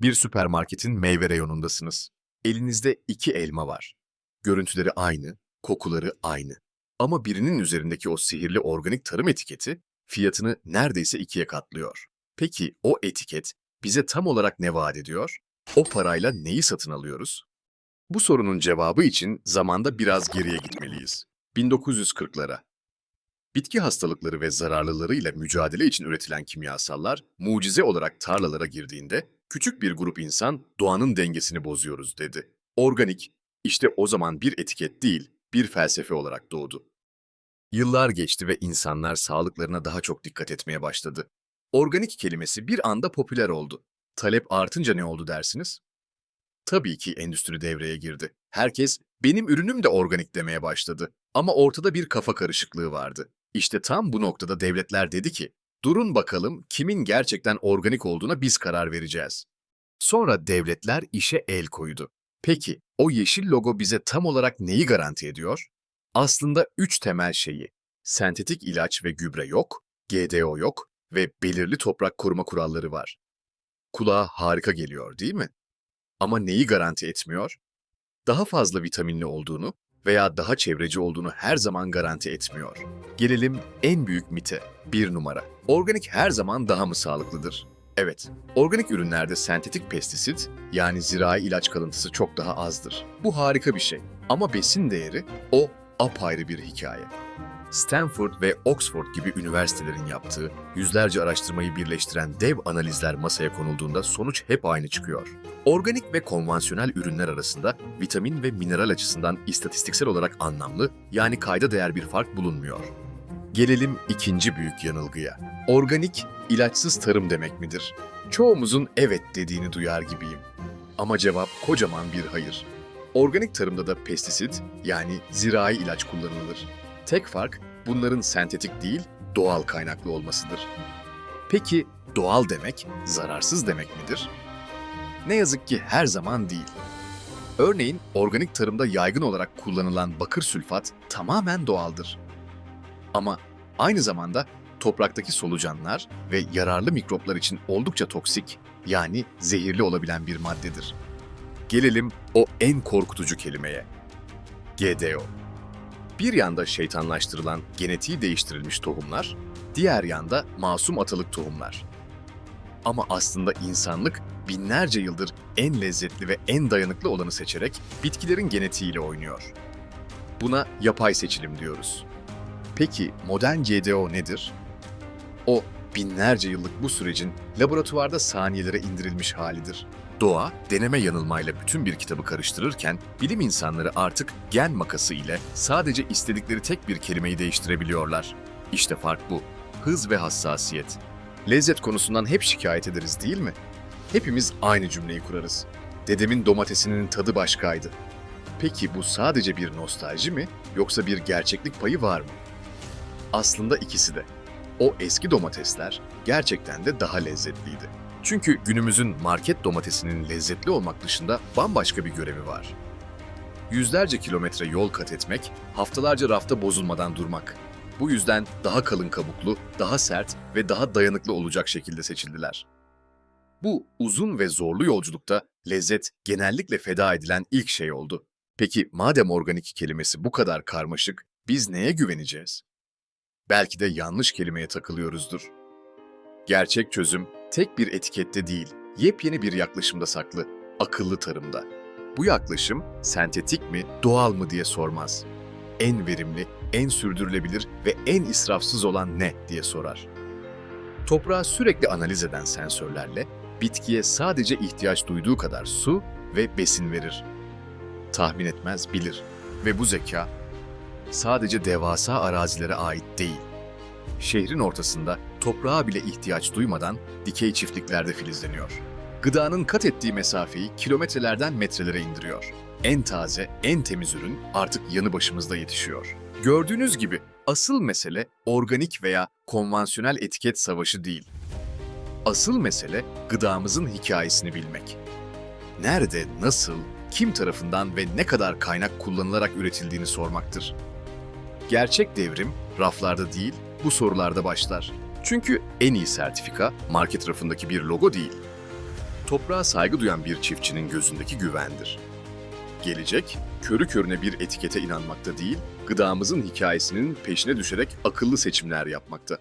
Bir süpermarketin meyve reyonundasınız. Elinizde iki elma var. Görüntüleri aynı, kokuları aynı. Ama birinin üzerindeki o sihirli organik tarım etiketi fiyatını neredeyse ikiye katlıyor. Peki o etiket bize tam olarak ne vaat ediyor? O parayla neyi satın alıyoruz? Bu sorunun cevabı için zamanda biraz geriye gitmeliyiz. 1940'lara. Bitki hastalıkları ve zararlılarıyla mücadele için üretilen kimyasallar mucize olarak tarlalara girdiğinde küçük bir grup insan doğanın dengesini bozuyoruz dedi. Organik, işte o zaman bir etiket değil, bir felsefe olarak doğdu. Yıllar geçti ve insanlar sağlıklarına daha çok dikkat etmeye başladı. Organik kelimesi bir anda popüler oldu. Talep artınca ne oldu dersiniz? Tabii ki endüstri devreye girdi. Herkes benim ürünüm de organik demeye başladı. Ama ortada bir kafa karışıklığı vardı. İşte tam bu noktada devletler dedi ki, durun bakalım kimin gerçekten organik olduğuna biz karar vereceğiz. Sonra devletler işe el koydu. Peki o yeşil logo bize tam olarak neyi garanti ediyor? Aslında üç temel şeyi. Sentetik ilaç ve gübre yok, GDO yok ve belirli toprak koruma kuralları var. Kulağa harika geliyor değil mi? Ama neyi garanti etmiyor? Daha fazla vitaminli olduğunu veya daha çevreci olduğunu her zaman garanti etmiyor. Gelelim en büyük mite, bir numara. Organik her zaman daha mı sağlıklıdır? Evet, organik ürünlerde sentetik pestisit yani zirai ilaç kalıntısı çok daha azdır. Bu harika bir şey. Ama besin değeri o apayrı bir hikaye. Stanford ve Oxford gibi üniversitelerin yaptığı yüzlerce araştırmayı birleştiren dev analizler masaya konulduğunda sonuç hep aynı çıkıyor. Organik ve konvansiyonel ürünler arasında vitamin ve mineral açısından istatistiksel olarak anlamlı yani kayda değer bir fark bulunmuyor. Gelelim ikinci büyük yanılgıya. Organik, ilaçsız tarım demek midir? Çoğumuzun evet dediğini duyar gibiyim. Ama cevap kocaman bir hayır. Organik tarımda da pestisit yani zirai ilaç kullanılır. Tek fark bunların sentetik değil, doğal kaynaklı olmasıdır. Peki doğal demek zararsız demek midir? Ne yazık ki her zaman değil. Örneğin organik tarımda yaygın olarak kullanılan bakır sülfat tamamen doğaldır. Ama aynı zamanda topraktaki solucanlar ve yararlı mikroplar için oldukça toksik yani zehirli olabilen bir maddedir. Gelelim o en korkutucu kelimeye. GDO. Bir yanda şeytanlaştırılan genetiği değiştirilmiş tohumlar, diğer yanda masum atalık tohumlar. Ama aslında insanlık binlerce yıldır en lezzetli ve en dayanıklı olanı seçerek bitkilerin genetiğiyle oynuyor. Buna yapay seçilim diyoruz. Peki modern GDO nedir? O binlerce yıllık bu sürecin laboratuvarda saniyelere indirilmiş halidir. Doğa, deneme yanılmayla bütün bir kitabı karıştırırken bilim insanları artık gen makası ile sadece istedikleri tek bir kelimeyi değiştirebiliyorlar. İşte fark bu. Hız ve hassasiyet. Lezzet konusundan hep şikayet ederiz değil mi? Hepimiz aynı cümleyi kurarız. Dedemin domatesinin tadı başkaydı. Peki bu sadece bir nostalji mi yoksa bir gerçeklik payı var mı? Aslında ikisi de. O eski domatesler gerçekten de daha lezzetliydi. Çünkü günümüzün market domatesinin lezzetli olmak dışında bambaşka bir görevi var. Yüzlerce kilometre yol kat etmek, haftalarca rafta bozulmadan durmak. Bu yüzden daha kalın kabuklu, daha sert ve daha dayanıklı olacak şekilde seçildiler. Bu uzun ve zorlu yolculukta lezzet genellikle feda edilen ilk şey oldu. Peki madem organik kelimesi bu kadar karmaşık, biz neye güveneceğiz? Belki de yanlış kelimeye takılıyoruzdur. Gerçek çözüm tek bir etikette değil, yepyeni bir yaklaşımda saklı, akıllı tarımda. Bu yaklaşım sentetik mi, doğal mı diye sormaz. En verimli, en sürdürülebilir ve en israfsız olan ne diye sorar. Toprağı sürekli analiz eden sensörlerle bitkiye sadece ihtiyaç duyduğu kadar su ve besin verir. Tahmin etmez, bilir ve bu zeka sadece devasa arazilere ait değil. Şehrin ortasında toprağa bile ihtiyaç duymadan dikey çiftliklerde filizleniyor. Gıdanın kat ettiği mesafeyi kilometrelerden metrelere indiriyor. En taze, en temiz ürün artık yanı başımızda yetişiyor. Gördüğünüz gibi asıl mesele organik veya konvansiyonel etiket savaşı değil. Asıl mesele gıdamızın hikayesini bilmek. Nerede, nasıl, kim tarafından ve ne kadar kaynak kullanılarak üretildiğini sormaktır. Gerçek devrim raflarda değil, bu sorularda başlar. Çünkü en iyi sertifika market rafındaki bir logo değil. toprağa saygı duyan bir çiftçinin gözündeki güvendir. Gelecek, körü körüne bir etikete inanmakta değil, gıdamızın hikayesinin peşine düşerek akıllı seçimler yapmakta.